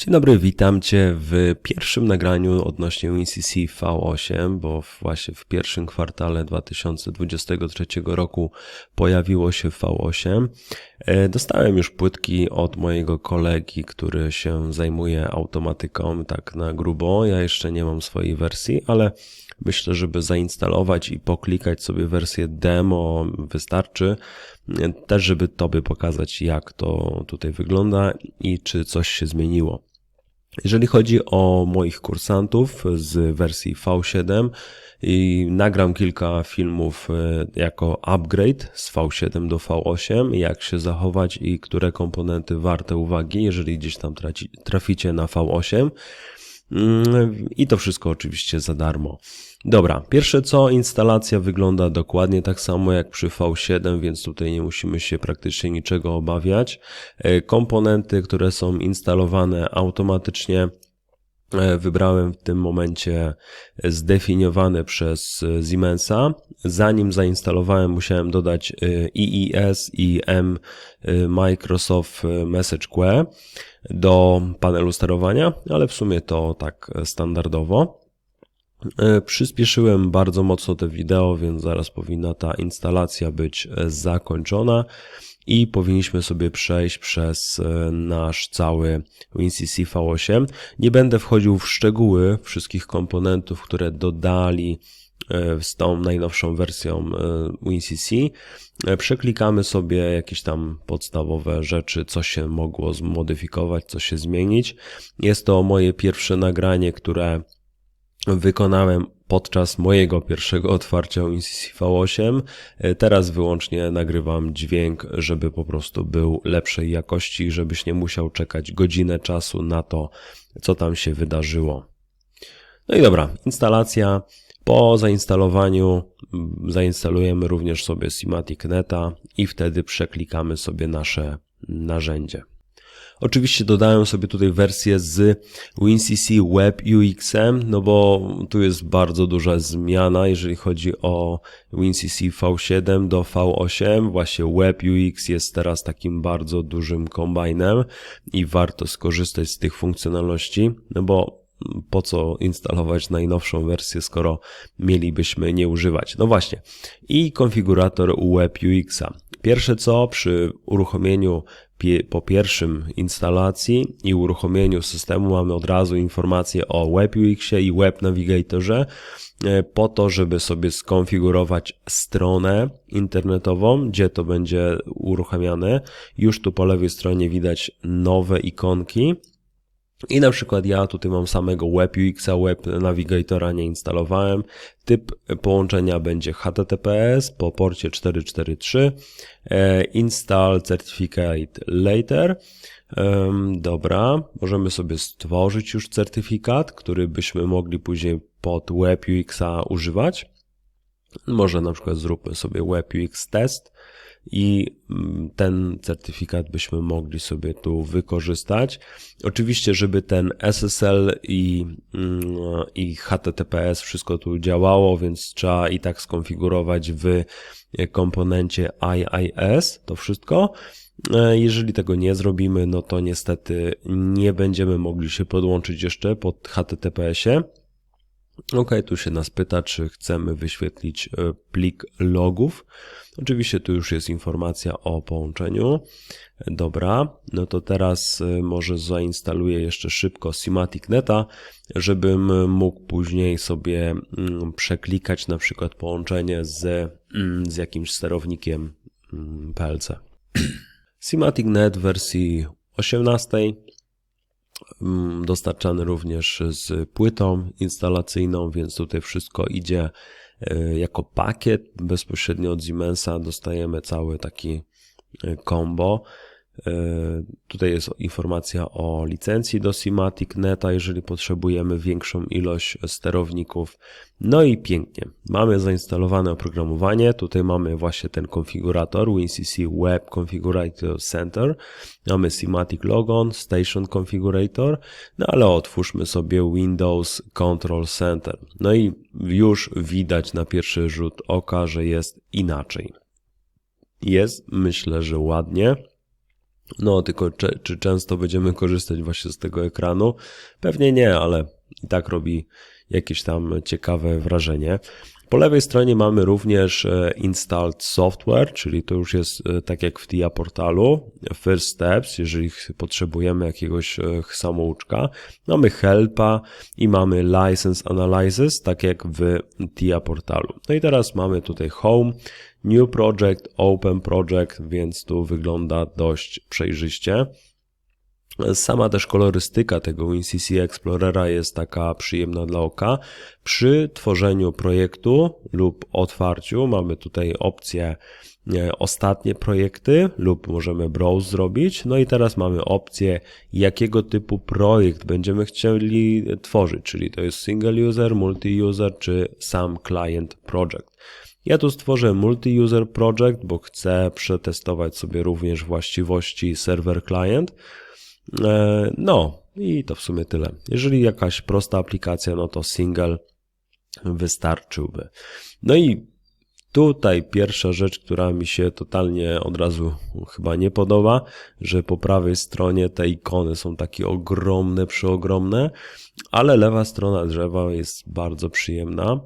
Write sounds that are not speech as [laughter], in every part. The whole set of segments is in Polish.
Dzień dobry, witam Cię w pierwszym nagraniu odnośnie WinCC V8, bo właśnie w pierwszym kwartale 2023 roku pojawiło się V8. E, dostałem już płytki od mojego kolegi, który się zajmuje automatyką tak na grubo. Ja jeszcze nie mam swojej wersji, ale myślę, żeby zainstalować i poklikać sobie wersję demo wystarczy. Też, żeby Tobie pokazać, jak to tutaj wygląda i czy coś się zmieniło. Jeżeli chodzi o moich kursantów z wersji V7, i nagram kilka filmów e, jako upgrade z V7 do V8, jak się zachować i które komponenty warte uwagi, jeżeli gdzieś tam traci, traficie na V8. I to wszystko oczywiście za darmo. Dobra, pierwsze co, instalacja wygląda dokładnie tak samo jak przy V7, więc tutaj nie musimy się praktycznie niczego obawiać. E, komponenty, które są instalowane automatycznie, wybrałem w tym momencie zdefiniowane przez Siemensa. Zanim zainstalowałem, musiałem dodać EES i M Microsoft Message Queue do panelu sterowania, ale w sumie to tak standardowo. E, przyspieszyłem bardzo mocno te wideo, więc zaraz powinna ta instalacja być e, zakończona i powinniśmy sobie przejść przez e, nasz cały WinCC V8. Nie będę wchodził w szczegóły wszystkich komponentów, które dodali z tą najnowszą wersją WinCC. Przeklikamy sobie jakieś tam podstawowe rzeczy, co się mogło zmodyfikować, co się zmienić. Jest to moje pierwsze nagranie, które wykonałem podczas mojego pierwszego otwarcia WinCC V8. Teraz wyłącznie nagrywam dźwięk, żeby po prostu był lepszej jakości, żebyś nie musiał czekać godzinę czasu na to, co tam się wydarzyło. No i dobra, instalacja. Po zainstalowaniu zainstalujemy również sobie Simatic Neta i wtedy przeklikamy sobie nasze narzędzie. Oczywiście dodałem sobie tutaj wersję z WinCC Web UXM, no bo tu jest bardzo duża zmiana, jeżeli chodzi o WinCC V7 do V8. Właśnie Web UX jest teraz takim bardzo dużym kombajnem i warto skorzystać z tych funkcjonalności, no bo po co instalować najnowszą wersję, skoro mielibyśmy nie używać. No właśnie. I konfigurator Web UX-a. Pierwsze co przy uruchomieniu po pierwszym instalacji i uruchomieniu systemu mamy od razu informację o WebUX-ie i Web Navigatorze e, po to, żeby sobie skonfigurować stronę internetową, gdzie to będzie uruchamiane. Już tu po lewej stronie widać nowe ikonki i na przykład ja tutaj mam samego Web UX-a, Web Navigatora nie instalowałem. Typ połączenia będzie HTTPS po porcie 443. E, install Certificate Later. Dobra, możemy sobie stworzyć już certyfikat, który byśmy mogli później pod Web UX-a używać. Może na przykład zróbmy sobie Web UX test i mm, ten certyfikat byśmy mogli sobie tu wykorzystać. Oczywiście, żeby ten SSL i, mm, i HTTPS wszystko tu działało, więc trzeba i tak skonfigurować w komponencie IIS to wszystko. E, jeżeli tego nie zrobimy, no to niestety nie będziemy mogli się podłączyć jeszcze pod HTTPS-ie. OK, tu się nas pyta, czy chcemy wyświetlić e, plik logów. Oczywiście tu już jest informacja o połączeniu. Dobra, no to teraz e, może zainstaluję jeszcze szybko Simatic Neta, żebym mógł później sobie mm, przeklikać na przykład połączenie z, mm, z jakimś sterownikiem mm, PLC. [clears throat] Simatic Net wersji 18 Mm, dostarczany również z płytą instalacyjną, więc tutaj wszystko idzie e, jako pakiet bezpośrednio od Siemensa. Dostajemy cały taki e, combo. E, tutaj jest informacja o licencji do Simatic Neta, jeżeli potrzebujemy większą ilość sterowników. No i pięknie. Mamy zainstalowane oprogramowanie. Tutaj mamy właśnie ten konfigurator WinCC Web Configurator Center. Mamy Simatic Logon, Station Configurator. No ale otwórzmy sobie Windows Control Center. No i już widać na pierwszy rzut oka, że jest inaczej. Jest, myślę, że ładnie. No, tylko czy, czy często będziemy korzystać właśnie z tego ekranu? Pewnie nie, ale i tak robi jakieś tam ciekawe wrażenie. Po lewej stronie mamy również e, installed software, czyli to już jest e, tak jak w TIA portalu, first steps, jeżeli potrzebujemy jakiegoś e, samouczka. Mamy helpa i mamy license analysis, tak jak w TIA portalu. No i teraz mamy tutaj home, new project, open project, więc tu wygląda dość przejrzyście. Sama też kolorystyka tego WinCC Explorera jest taka przyjemna dla oka. Przy tworzeniu projektu lub otwarciu mamy tutaj opcję e, ostatnie projekty lub możemy browse zrobić. No i teraz mamy opcję jakiego typu projekt będziemy chcieli tworzyć, czyli to jest single user, multi-user czy sam client project. Ja tu stworzę multi-user project, bo chcę przetestować sobie również właściwości server client. E, no i to w sumie tyle. Jeżeli jakaś prosta aplikacja, no to single wystarczyłby. No i tutaj pierwsza rzecz, która mi się totalnie od razu chyba nie podoba, że po prawej stronie te ikony są takie ogromne, przeogromne ale lewa strona drzewa jest bardzo przyjemna.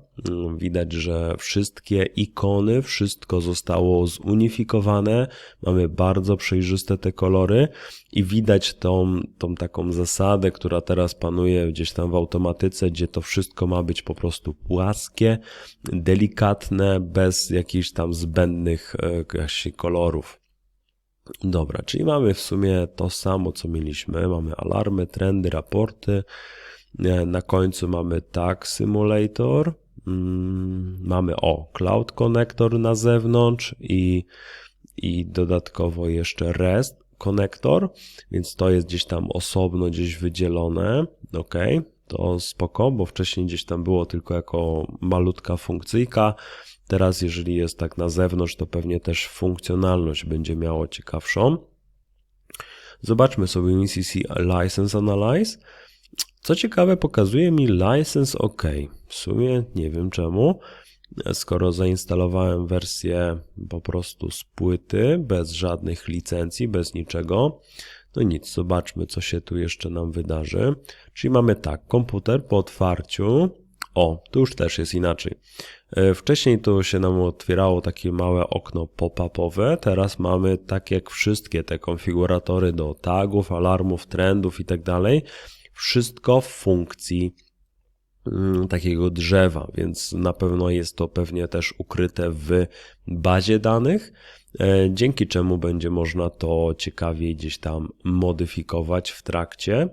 Widać, że wszystkie ikony, wszystko zostało zunifikowane. Mamy bardzo przejrzyste te kolory i widać tą, tą taką zasadę, która teraz panuje gdzieś tam w automatyce, gdzie to wszystko ma być po prostu płaskie, delikatne, bez jakichś tam zbędnych e, kolorów. Dobra, czyli mamy w sumie to samo, co mieliśmy. Mamy alarmy, trendy, raporty. Na końcu mamy Tag Simulator. Mm, mamy o Cloud Connector na zewnątrz i, i dodatkowo jeszcze REST Connector, więc to jest gdzieś tam osobno gdzieś wydzielone. Ok, to spoko, bo wcześniej gdzieś tam było tylko jako malutka funkcyjka. Teraz, jeżeli jest tak na zewnątrz, to pewnie też funkcjonalność będzie miało ciekawszą. Zobaczmy sobie MCC License Analyze. Co ciekawe, pokazuje mi license OK. W sumie nie wiem czemu. Skoro zainstalowałem wersję po prostu z płyty, bez żadnych licencji, bez niczego, no nic, zobaczmy, co się tu jeszcze nam wydarzy. Czyli mamy tak, komputer po otwarciu. O, tu już też jest inaczej. E, wcześniej to się nam otwierało takie małe okno pop-upowe, teraz mamy tak jak wszystkie te konfiguratory do tagów, alarmów, trendów i tak wszystko w funkcji mm, takiego drzewa, więc na pewno jest to pewnie też ukryte w bazie danych, e, dzięki czemu będzie można to ciekawiej gdzieś tam modyfikować w trakcie.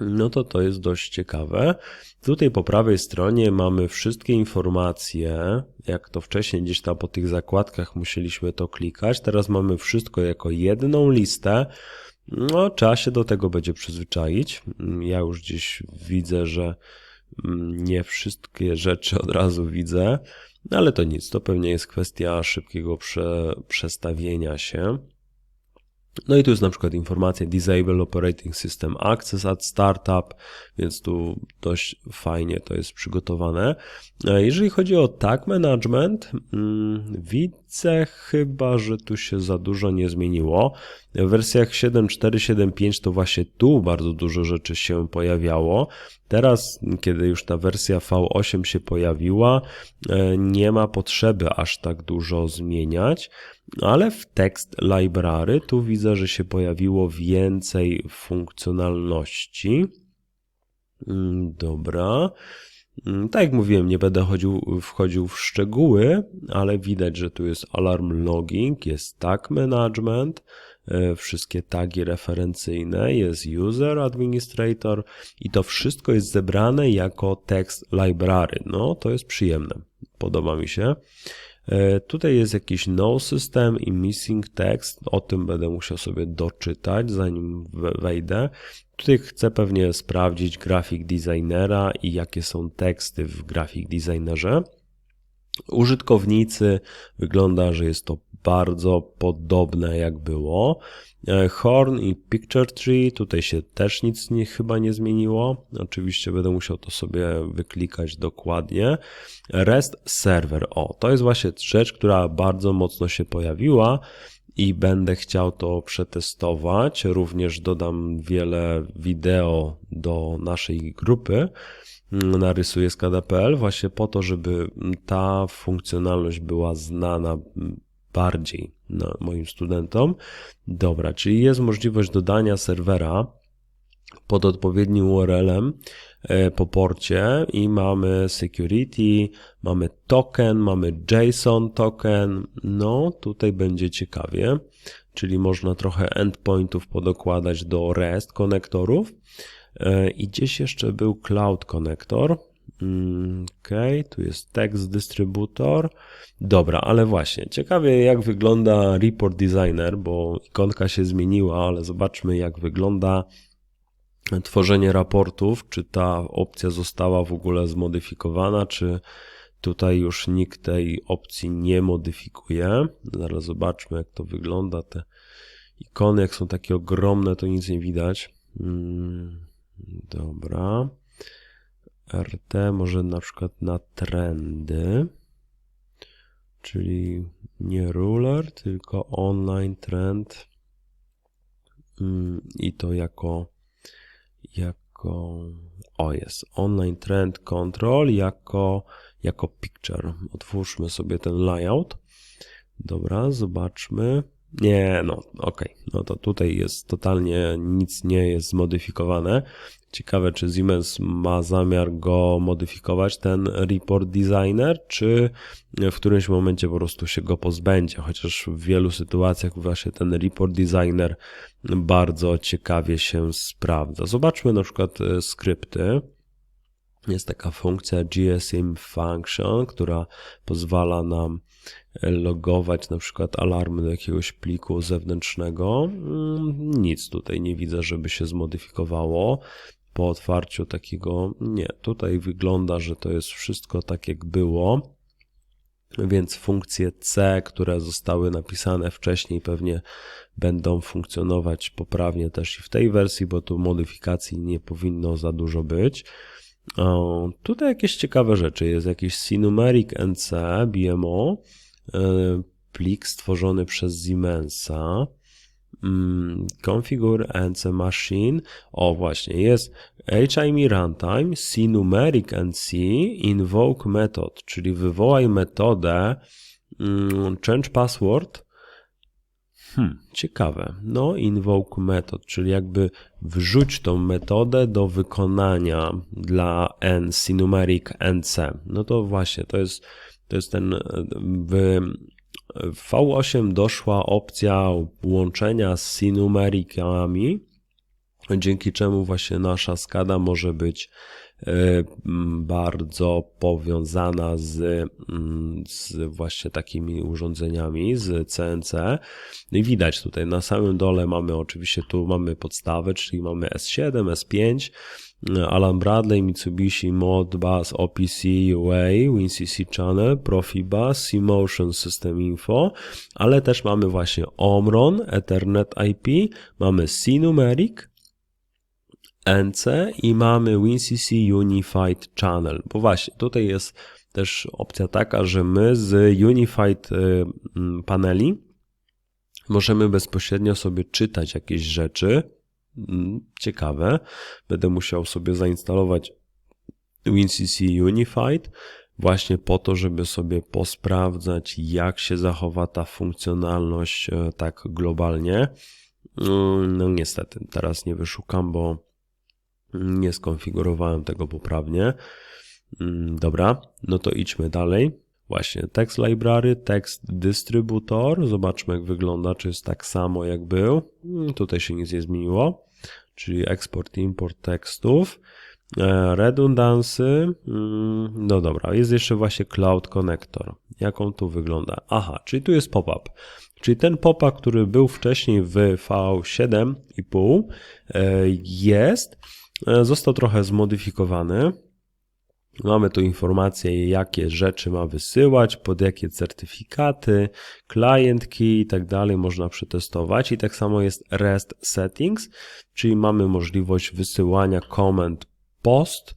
No to to jest dość ciekawe. Tutaj po prawej stronie mamy wszystkie informacje, jak to wcześniej gdzieś tam po tych zakładkach musieliśmy to klikać. Teraz mamy wszystko jako jedną listę. No, trzeba się do tego będzie przyzwyczaić. Ja już gdzieś widzę, że nie wszystkie rzeczy od razu widzę, no ale to nic, to pewnie jest kwestia szybkiego prze, przestawienia się. No i tu jest na przykład informacja Disable Operating System Access at Startup, więc tu dość fajnie to jest przygotowane. E, jeżeli chodzi o Tag Management, widzę chyba, że tu się za dużo nie zmieniło. W wersjach 7.4, 7.5 to właśnie tu bardzo dużo rzeczy się pojawiało. Teraz, kiedy już ta wersja V8 się pojawiła, e, nie ma potrzeby aż tak dużo zmieniać. Ale w tekst library tu widzę, że się pojawiło więcej funkcjonalności. Mm, dobra. Mm, tak jak mówiłem, nie będę chodził, wchodził w szczegóły, ale widać, że tu jest alarm logging, jest tag management, e, wszystkie tagi referencyjne, jest user administrator i to wszystko jest zebrane jako tekst library. No, to jest przyjemne. Podoba mi się. E, tutaj jest jakiś no system i missing text. O tym będę musiał sobie doczytać, zanim wejdę. Tutaj chcę pewnie sprawdzić grafik designera i jakie są teksty w grafik designerze. Użytkownicy wygląda, że jest to bardzo podobne jak było. E, Horn i Picture Tree, tutaj się też nic nie, chyba nie zmieniło. Oczywiście będę musiał to sobie wyklikać dokładnie. REST Server, o, to jest właśnie rzecz, która bardzo mocno się pojawiła i będę chciał to przetestować. Również dodam wiele wideo do naszej grupy mm, narysuję skada.pl właśnie po to, żeby ta funkcjonalność była znana bardziej moim studentom. Dobra, czyli jest możliwość dodania serwera pod odpowiednim URL-em e, po porcie i mamy security, mamy token, mamy JSON token. No, tutaj będzie ciekawie, czyli można trochę endpointów podokładać do REST konektorów. E, I gdzieś jeszcze był Cloud Connector. Mm, ok, tu jest text dystrybutor. Dobra, ale właśnie, ciekawie jak wygląda Report Designer, bo ikonka się zmieniła, ale zobaczmy jak wygląda tworzenie raportów, czy ta opcja została w ogóle zmodyfikowana, czy tutaj już nikt tej opcji nie modyfikuje. Zaraz zobaczmy, jak to wygląda. Te ikony, jak są takie ogromne, to nic nie widać. Hmm, dobra. RT może na przykład na trendy, czyli nie ruler, tylko online trend hmm, i to jako jako, o jest, online trend control jako, jako picture. Otwórzmy sobie ten layout. Dobra, zobaczmy. Nie, no. Okay. No to tutaj jest totalnie nic nie jest zmodyfikowane. Ciekawe, czy Siemens ma zamiar go modyfikować, ten report designer, czy w którymś momencie po prostu się go pozbędzie. Chociaż w wielu sytuacjach właśnie ten report designer bardzo ciekawie się sprawdza. Zobaczmy na przykład e, skrypty. Jest taka funkcja GSM function, która pozwala nam logować na przykład alarmy do jakiegoś pliku zewnętrznego. Mm, nic tutaj nie widzę, żeby się zmodyfikowało po otwarciu takiego. Nie, tutaj wygląda, że to jest wszystko tak jak było. Więc funkcje C, które zostały napisane wcześniej, pewnie będą funkcjonować poprawnie też i w tej wersji, bo tu modyfikacji nie powinno za dużo być. O, tutaj jakieś ciekawe rzeczy. Jest jakiś Sinumeric NC BMO, e, plik stworzony przez Siemensa. Mm, configure NC machine. O, właśnie, jest HIME runtime, Sinumeric NC, invoke method, czyli wywołaj metodę mm, change password Hmm, ciekawe. No, invoke method, czyli jakby wrzuć tą metodę do wykonania dla n sinumeric nc. No to właśnie, to jest, to jest ten w, w V8 doszła opcja łączenia z sinumericami, dzięki czemu właśnie nasza skada może być E, bardzo powiązana z, z właśnie takimi urządzeniami, z CNC. No i widać tutaj na samym dole mamy oczywiście tu mamy podstawę, czyli mamy S7, S5, Alan Bradley, Mitsubishi, Modbus, OPC, UA, WinCC Channel, Profibus, C-Motion System Info, ale też mamy właśnie Omron, Ethernet IP, mamy C-Numeric, NC i mamy WinCC Unified Channel. Bo właśnie tutaj jest też opcja taka, że my z Unified y, paneli możemy bezpośrednio sobie czytać jakieś rzeczy. Mm, ciekawe. Będę musiał sobie zainstalować WinCC Unified właśnie po to, żeby sobie posprawdzać, jak się zachowa ta funkcjonalność e, tak globalnie. Mm, no niestety, teraz nie wyszukam, bo nie skonfigurowałem tego poprawnie. Mm, dobra, no to idźmy dalej. Właśnie, text library, text dystrybutor. Zobaczmy, jak wygląda, czy jest tak samo, jak był. Mm, tutaj się nic nie zmieniło, czyli export, import tekstów. E, redundancy. Mm, no dobra, jest jeszcze właśnie Cloud Connector. Jak on tu wygląda? Aha, czyli tu jest pop-up. Czyli ten pop-up, który był wcześniej w V7,5 e, jest E, został trochę zmodyfikowany. Mamy tu informacje, jakie rzeczy ma wysyłać, pod jakie certyfikaty, client key i tak dalej można przetestować. I tak samo jest REST settings, czyli mamy możliwość wysyłania command post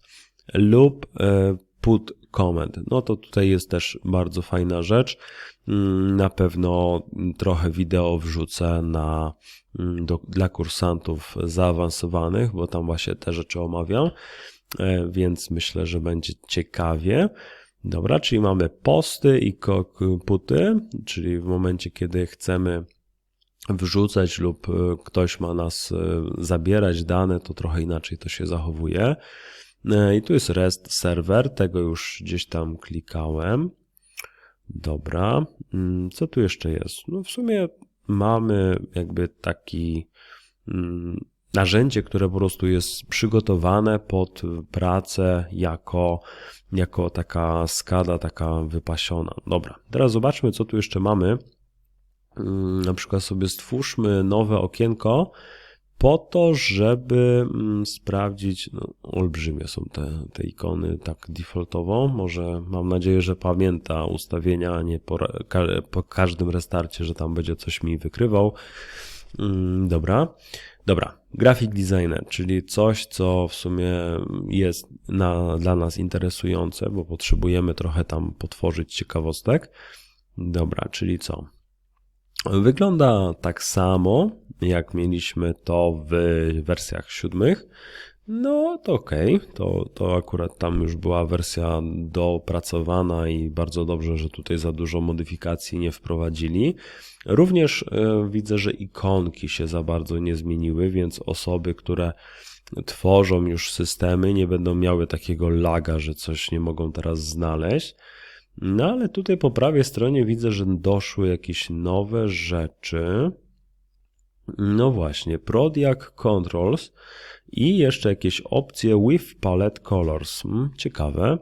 lub e, put command. No to tutaj jest też bardzo fajna rzecz. Mm, Na pewno trochę wideo wrzucę na, mm, do, dla kursantów zaawansowanych, bo tam właśnie te rzeczy omawiam, więc myślę, że będzie ciekawie. Dobra, czyli mamy posty i kokputy, czyli w momencie, kiedy chcemy wrzucać lub e, ktoś ma nas e, zabierać dane, to trochę inaczej to się zachowuje. E, I tu jest REST server, tego już gdzieś tam klikałem. Dobra, Mm, co tu jeszcze jest? No w sumie mamy jakby taki mm, narzędzie, które po prostu jest przygotowane pod pracę jako, jako taka skada, taka wypasiona. Dobra, teraz zobaczmy, co tu jeszcze mamy. Mm, Na przykład sobie stwórzmy nowe okienko po to, żeby mm, sprawdzić, no, olbrzymie są te, te ikony tak defaultowo. Może mam nadzieję, że pamięta ustawienia, a nie po, po każdym restarcie, że tam będzie coś mi wykrywał. Mm, Dobra. Dobra, graphic designer, czyli coś, co w sumie jest na, dla nas interesujące, bo potrzebujemy trochę tam potworzyć ciekawostek. Dobra, czyli co? Wygląda tak samo, jak mieliśmy to w wersjach siódmych. No to okej, to, to akurat tam już była wersja dopracowana i bardzo dobrze, że tutaj za dużo modyfikacji nie wprowadzili. Również e, widzę, że ikonki się za bardzo nie zmieniły, więc osoby, które tworzą już systemy, nie będą miały takiego laga, że coś nie mogą teraz znaleźć. No ale tutaj po prawej stronie widzę, że doszły jakieś nowe rzeczy. No właśnie, Prodiag Controls i jeszcze jakieś opcje with palette colors. Hmm, ciekawe.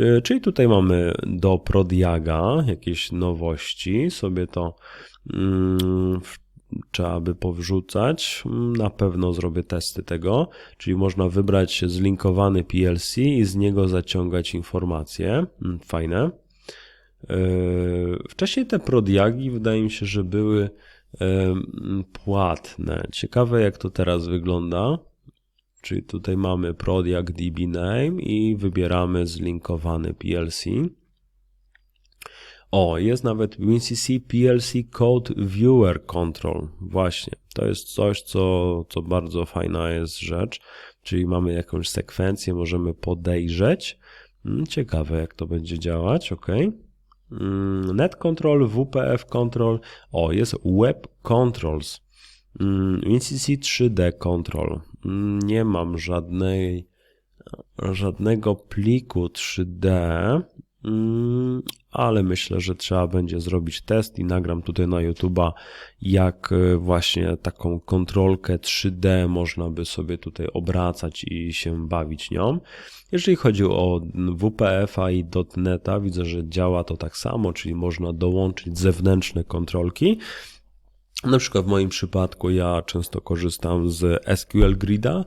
Y, Czyli tutaj mamy do Prodiaga jakieś nowości. Sobie to mm, trzeba by powrzucać. Mm, Na pewno zrobię testy tego. Czyli można wybrać zlinkowany PLC i z niego zaciągać informacje. Mm, Fajne. Yy, Wcześniej te prodiagi wydaje mi się, że były em, płatne. Ciekawe jak to teraz wygląda. Czyli tutaj mamy prodiag DB name i wybieramy zlinkowany PLC. O, jest nawet WinCC PLC Code Viewer Control. Właśnie, to jest coś, co, co bardzo fajna jest rzecz. Czyli mamy jakąś sekwencję, możemy podejrzeć. Mm, Ciekawe, jak to będzie działać, ok. Mm, Net Control, WPF Control. O, jest Web Controls. Mm, WinCC 3D Control. Mm, Nie mam żadnej, żadnego pliku 3D, mm, ale myślę, że trzeba będzie zrobić test i nagram tutaj na YouTube'a, jak e, właśnie taką kontrolkę 3D można by sobie tutaj obracać i się bawić nią. Jeżeli chodzi o WPF-a i .NET-a, widzę, że działa to tak samo, czyli można dołączyć zewnętrzne kontrolki. Na przykład w moim przypadku ja często korzystam z SQL Grida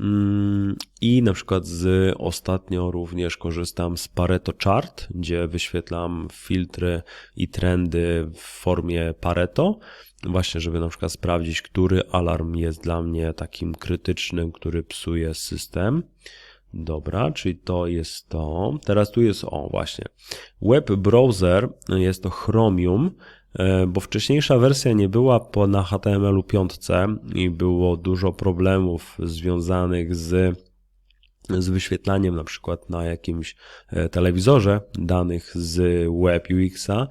mm, i na przykład z ostatnio również korzystam z Pareto Chart, gdzie wyświetlam filtry i trendy w formie Pareto, właśnie żeby na przykład sprawdzić, który alarm jest dla mnie takim krytycznym, który psuje system. Dobra, czyli to jest to. Teraz tu jest, o właśnie, web browser, jest to Chromium, bo wcześniejsza wersja nie była po, na HTML-u 5 i było dużo problemów związanych z, z wyświetlaniem na przykład na jakimś e, telewizorze danych z web UX-a.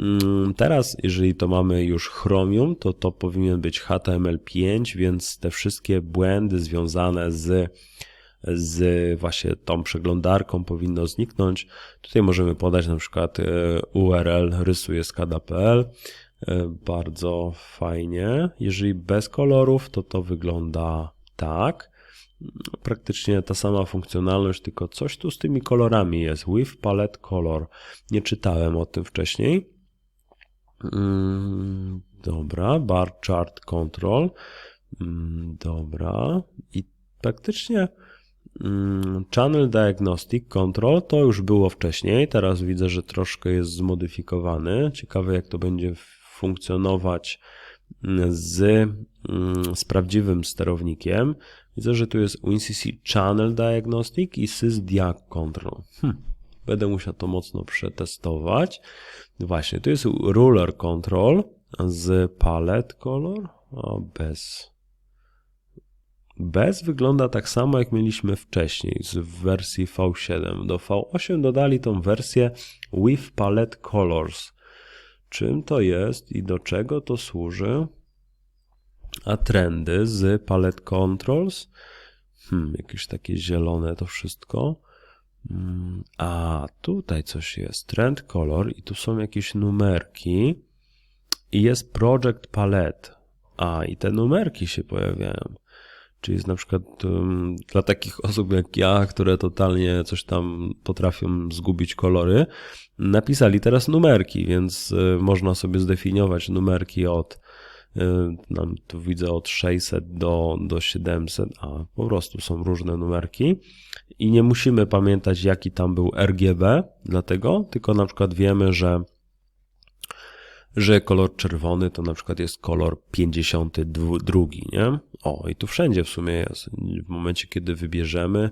Mm, Teraz, jeżeli to mamy już Chromium, to to powinien być HTML5, więc te wszystkie błędy związane z z właśnie tą przeglądarką powinno zniknąć. Tutaj możemy podać na przykład e, URL rysuję.skada.pl. E, Bardzo fajnie. Jeżeli bez kolorów, to to wygląda tak. Praktycznie ta sama funkcjonalność, tylko coś tu z tymi kolorami jest. With palette color. Nie czytałem o tym wcześniej. Mm, Dobra, bar chart control. Mm, Dobra. I praktycznie Channel Diagnostic Control to już było wcześniej, teraz widzę, że troszkę jest zmodyfikowany. Ciekawe jak to będzie funkcjonować mm, z, mm, z prawdziwym sterownikiem. Widzę, że tu jest WinCC Channel Diagnostic i SysDiag Control. Hm. Będę musiał to mocno przetestować. Właśnie, to jest ruler control z palette color, a bez. Bez wygląda tak samo jak mieliśmy wcześniej z wersji V7. Do V8 dodali tą wersję with palette colors. Czym to jest i do czego to służy? A trendy z palette controls? Hmm, jakieś takie zielone to wszystko. Hmm, a tutaj coś jest. Trend color i tu są jakieś numerki. I jest project palette. A i te numerki się pojawiają. Czyli jest na przykład um, dla takich osób jak ja, które totalnie coś tam potrafią zgubić kolory, napisali teraz numerki, więc y, można sobie zdefiniować numerki od y, nam tu widzę od 600 do, do 700, a po prostu są różne numerki. I nie musimy pamiętać jaki tam był RGB dlatego, tylko na przykład wiemy, że że kolor czerwony to na przykład jest kolor 52, nie? O, i tu wszędzie w sumie jest. W momencie, kiedy wybierzemy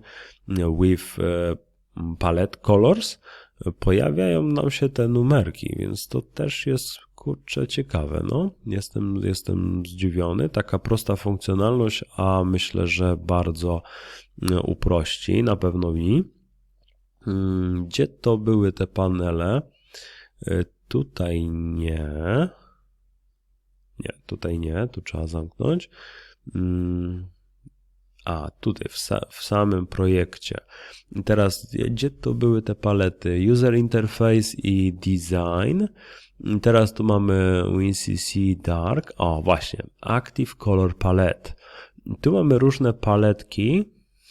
with e, palette colors, pojawiają nam się te numerki, więc to też jest kurczę ciekawe, no. Jestem, jestem zdziwiony. Taka prosta funkcjonalność, a myślę, że bardzo e, uprości, na pewno mi. Hmm, gdzie to były te panele? Tutaj nie. Nie, tutaj nie, tu trzeba zamknąć. Mm. A, tutaj w, sa w samym projekcie. I teraz, gdzie to były te palety? User Interface i Design. I teraz tu mamy WinCC Dark. O, właśnie. Active Color Palette. Tu mamy różne paletki.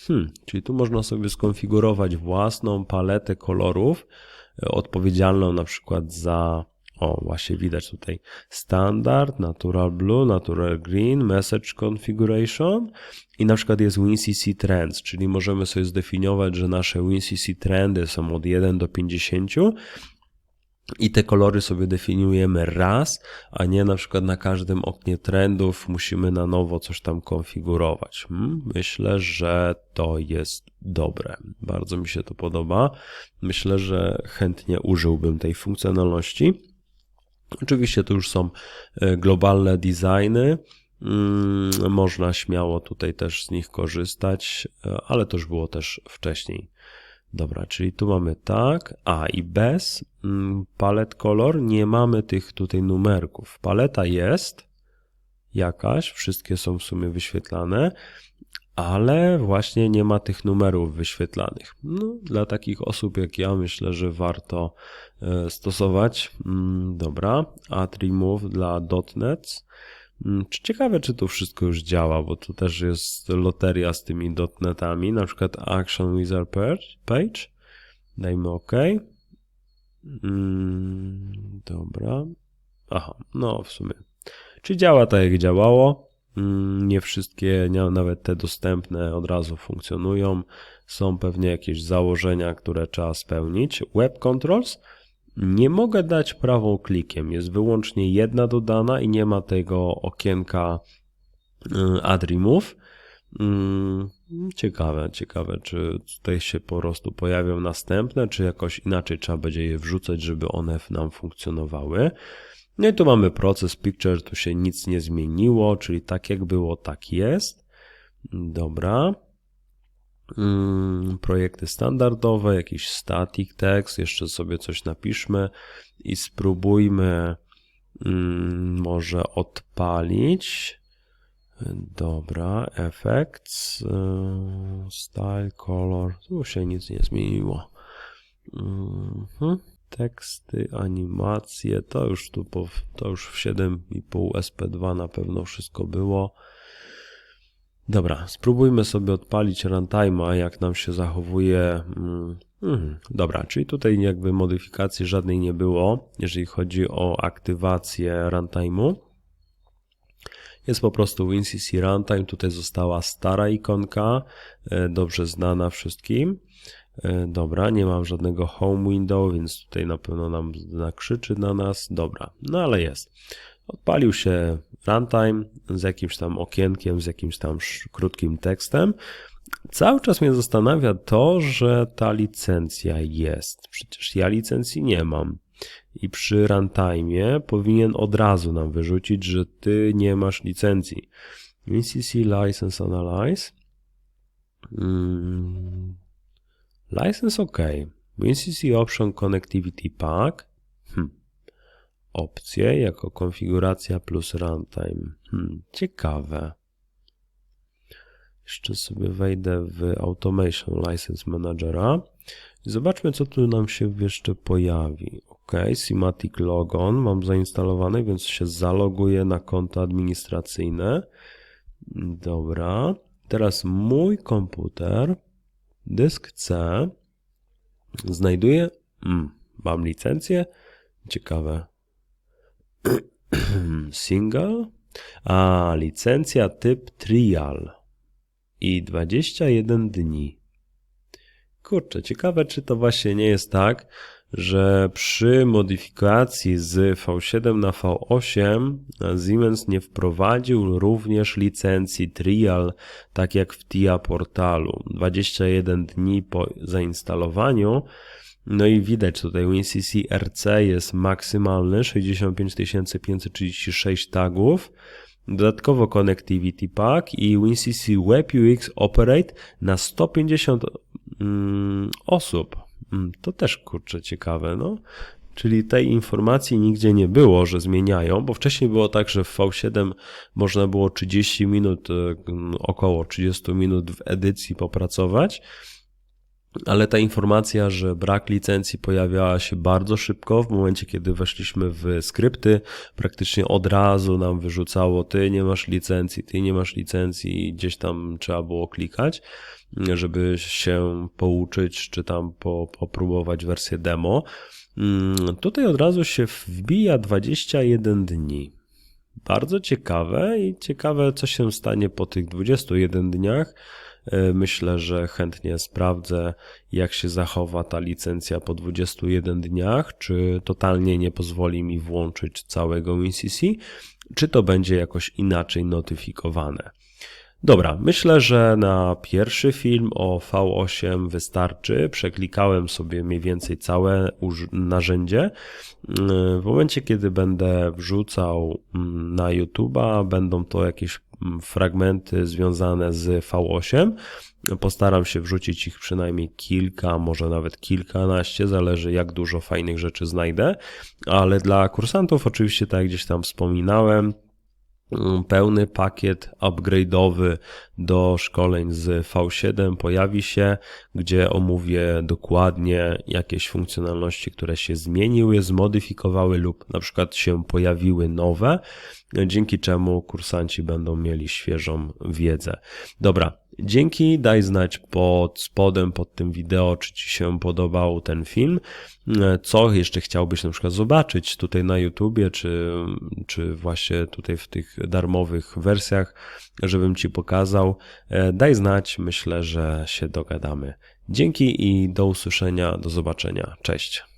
Hmm, czyli tu można sobie skonfigurować własną paletę kolorów odpowiedzialną na przykład za, o właśnie widać tutaj, standard, natural blue, natural green, message configuration i na przykład jest WinCC trends, czyli możemy sobie zdefiniować, że nasze WinCC trendy są od 1 do 50 i te kolory sobie definiujemy raz, a nie na przykład na każdym oknie trendów musimy na nowo coś tam konfigurować. Hmm? Myślę, że to jest dobre. Bardzo mi się to podoba. Myślę, że chętnie użyłbym tej funkcjonalności. Oczywiście to już są e, globalne designy. Hmm, można śmiało tutaj też z nich korzystać, e, ale to już było też wcześniej. Dobra, czyli tu mamy tak, a i bez mm, palet kolor nie mamy tych tutaj numerków. Paleta jest jakaś, wszystkie są w sumie wyświetlane, ale właśnie nie ma tych numerów wyświetlanych. No, dla takich osób jak ja myślę, że warto e, stosować. Mm, dobra, add remove dla .NET. Mm, ciekawe, czy to wszystko już działa, bo tu też jest loteria z tymi dotnetami, na przykład Action Wizard Page. Dajmy OK. Mm, dobra. Aha, no w sumie. Czy działa tak jak działało? Mm, nie wszystkie, nawet te dostępne od razu funkcjonują. Są pewnie jakieś założenia, które trzeba spełnić. Web Controls nie mogę dać prawą klikiem. Jest wyłącznie jedna dodana i nie ma tego okienka y, add. Mm, ciekawe, ciekawe, czy tutaj się po prostu pojawią następne, czy jakoś inaczej trzeba będzie je wrzucać, żeby one nam funkcjonowały. No i tu mamy proces picture, tu się nic nie zmieniło, czyli tak jak było, tak jest. Dobra. Mm, projekty standardowe, jakiś static text, jeszcze sobie coś napiszmy i spróbujmy mm, może odpalić. Dobra, effects, y, style, color, tu się nic nie zmieniło. Mhm. Teksty, animacje, to już tu po, to już w 7,5 SP2 na pewno wszystko było. Dobra, spróbujmy sobie odpalić runtime'a, jak nam się zachowuje. Hmm, dobra, czyli tutaj jakby modyfikacji żadnej nie było, jeżeli chodzi o aktywację runtime'u. Jest po prostu WinCC Runtime, tutaj została stara ikonka, e, dobrze znana wszystkim. E, dobra, nie mam żadnego home window, więc tutaj na pewno nam nakrzyczy na nas. Dobra, no ale jest. Odpalił się runtime z jakimś tam okienkiem, z jakimś tam krótkim tekstem. Cały czas mnie zastanawia to, że ta licencja jest. Przecież ja licencji nie mam. I przy runtime powinien od razu nam wyrzucić, że ty nie masz licencji. VCC License Analyze. Hmm. License OK. VCC Option Connectivity Pack. Opcje jako konfiguracja plus runtime. Hmm. Ciekawe. Jeszcze sobie wejdę w Automation License Managera i zobaczmy, co tu nam się jeszcze pojawi. OK, Simatic Logon mam zainstalowane, więc się zaloguję na konto administracyjne. Dobra. Teraz mój komputer, dysk C, znajduje. Mm, mam licencję. Ciekawe. [clears throat] Single. A, licencja typ trial i 21 dni. Kurczę, ciekawe, czy to właśnie nie jest tak, że przy modyfikacji z V7 na V8 Siemens nie wprowadził również licencji trial, tak jak w TIA portalu. 21 dni po zainstalowaniu. No i widać tutaj WinCC RC jest maksymalny 65 536 tagów. Dodatkowo Connectivity Pack i WinCC Web UX Operate na 150 mm, osób. Mm, to też kurczę ciekawe, no. Czyli tej informacji nigdzie nie było, że zmieniają, bo wcześniej było tak, że w V7 można było 30 minut, e, około 30 minut w edycji popracować, ale ta informacja, że brak licencji pojawiała się bardzo szybko. W momencie, kiedy weszliśmy w skrypty, praktycznie od razu nam wyrzucało: Ty nie masz licencji, ty nie masz licencji, gdzieś tam trzeba było klikać, żeby się pouczyć, czy tam po, popróbować wersję demo. Mm, tutaj od razu się wbija 21 dni. Bardzo ciekawe i ciekawe, co się stanie po tych 21 dniach myślę, że chętnie sprawdzę, jak się zachowa ta licencja po 21 dniach, czy totalnie nie pozwoli mi włączyć całego WinCC, czy to będzie jakoś inaczej notyfikowane. Dobra, myślę, że na pierwszy film o V8 wystarczy. Przeklikałem sobie mniej więcej całe narzędzie. W momencie, kiedy będę wrzucał mm, na YouTube'a, będą to jakieś mm, fragmenty związane z V8. Postaram się wrzucić ich przynajmniej kilka, może nawet kilkanaście, zależy jak dużo fajnych rzeczy znajdę. Ale dla kursantów, oczywiście, tak jak gdzieś tam wspominałem, Mm, pełny pakiet upgrade'owy do szkoleń z V7 pojawi się, gdzie omówię dokładnie jakieś funkcjonalności, które się zmieniły, zmodyfikowały lub na przykład się pojawiły nowe, dzięki czemu kursanci będą mieli świeżą wiedzę. Dobra, Dzięki, daj znać pod spodem, pod tym wideo, czy Ci się podobał ten film, co jeszcze chciałbyś na przykład zobaczyć tutaj na YouTubie, czy, czy właśnie tutaj w tych darmowych wersjach, żebym Ci pokazał. Daj znać, myślę, że się dogadamy. Dzięki i do usłyszenia, do zobaczenia. Cześć.